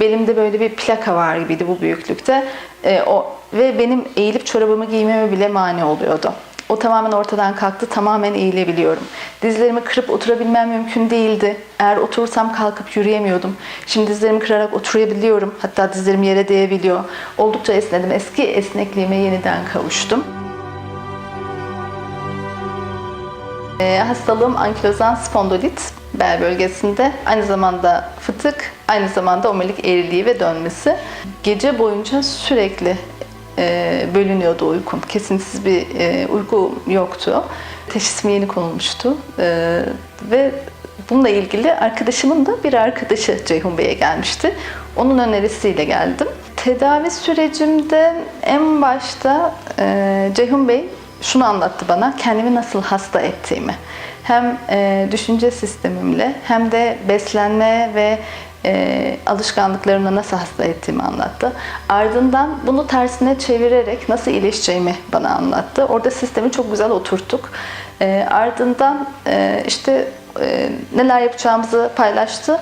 Belimde böyle bir plaka var gibiydi bu büyüklükte. E, o ve benim eğilip çorabımı giymeme bile mani oluyordu. O tamamen ortadan kalktı. Tamamen eğilebiliyorum. Dizlerimi kırıp oturabilmem mümkün değildi. Eğer oturursam kalkıp yürüyemiyordum. Şimdi dizlerimi kırarak oturabiliyorum. Hatta dizlerim yere değebiliyor. Oldukça esnedim. Eski esnekliğime yeniden kavuştum. E, hastalığım ankilozan spondilit bel bölgesinde. Aynı zamanda fıtık, aynı zamanda omurilik eğriliği ve dönmesi. Gece boyunca sürekli e, bölünüyordu uykum. Kesintisiz bir e, uykum yoktu. Teşhisim yeni konulmuştu. E, ve bununla ilgili arkadaşımın da bir arkadaşı Ceyhun Bey'e gelmişti. Onun önerisiyle geldim. Tedavi sürecimde en başta e, Ceyhun Bey şunu anlattı bana, kendimi nasıl hasta ettiğimi. Hem e, düşünce sistemimle hem de beslenme ve e, alışkanlıklarımla nasıl hasta ettiğimi anlattı. Ardından bunu tersine çevirerek nasıl iyileşeceğimi bana anlattı. Orada sistemi çok güzel oturttuk. E, ardından e, işte e, neler yapacağımızı paylaştı.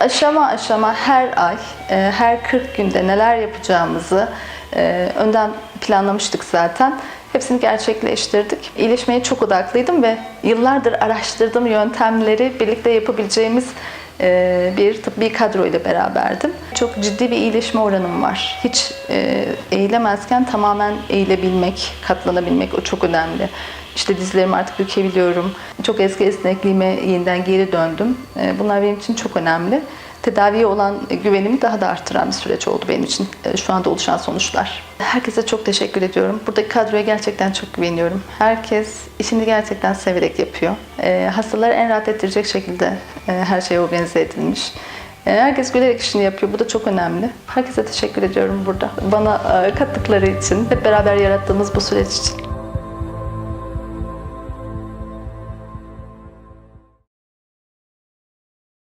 Aşama aşama her ay, e, her 40 günde neler yapacağımızı e, önden planlamıştık zaten. Hepsini gerçekleştirdik. İyileşmeye çok odaklıydım ve yıllardır araştırdığım yöntemleri birlikte yapabileceğimiz e, bir tıbbi kadro ile beraberdim. Çok ciddi bir iyileşme oranım var. Hiç e, eğilemezken tamamen eğilebilmek, katlanabilmek o çok önemli. İşte dizlerimi artık bükebiliyorum. Çok eski esnekliğime yeniden geri döndüm. E, Bunlar benim için çok önemli. Tedaviye olan güvenimi daha da arttıran bir süreç oldu benim için e, şu anda oluşan sonuçlar. Herkese çok teşekkür ediyorum. Buradaki kadroya gerçekten çok güveniyorum. Herkes işini gerçekten severek yapıyor. E, Hastaları en rahat ettirecek şekilde e, her şey organize edilmiş. E, Herkes gülerek işini yapıyor. Bu da çok önemli. Herkese teşekkür ediyorum burada. Bana e, kattıkları için, hep beraber yarattığımız bu süreç için.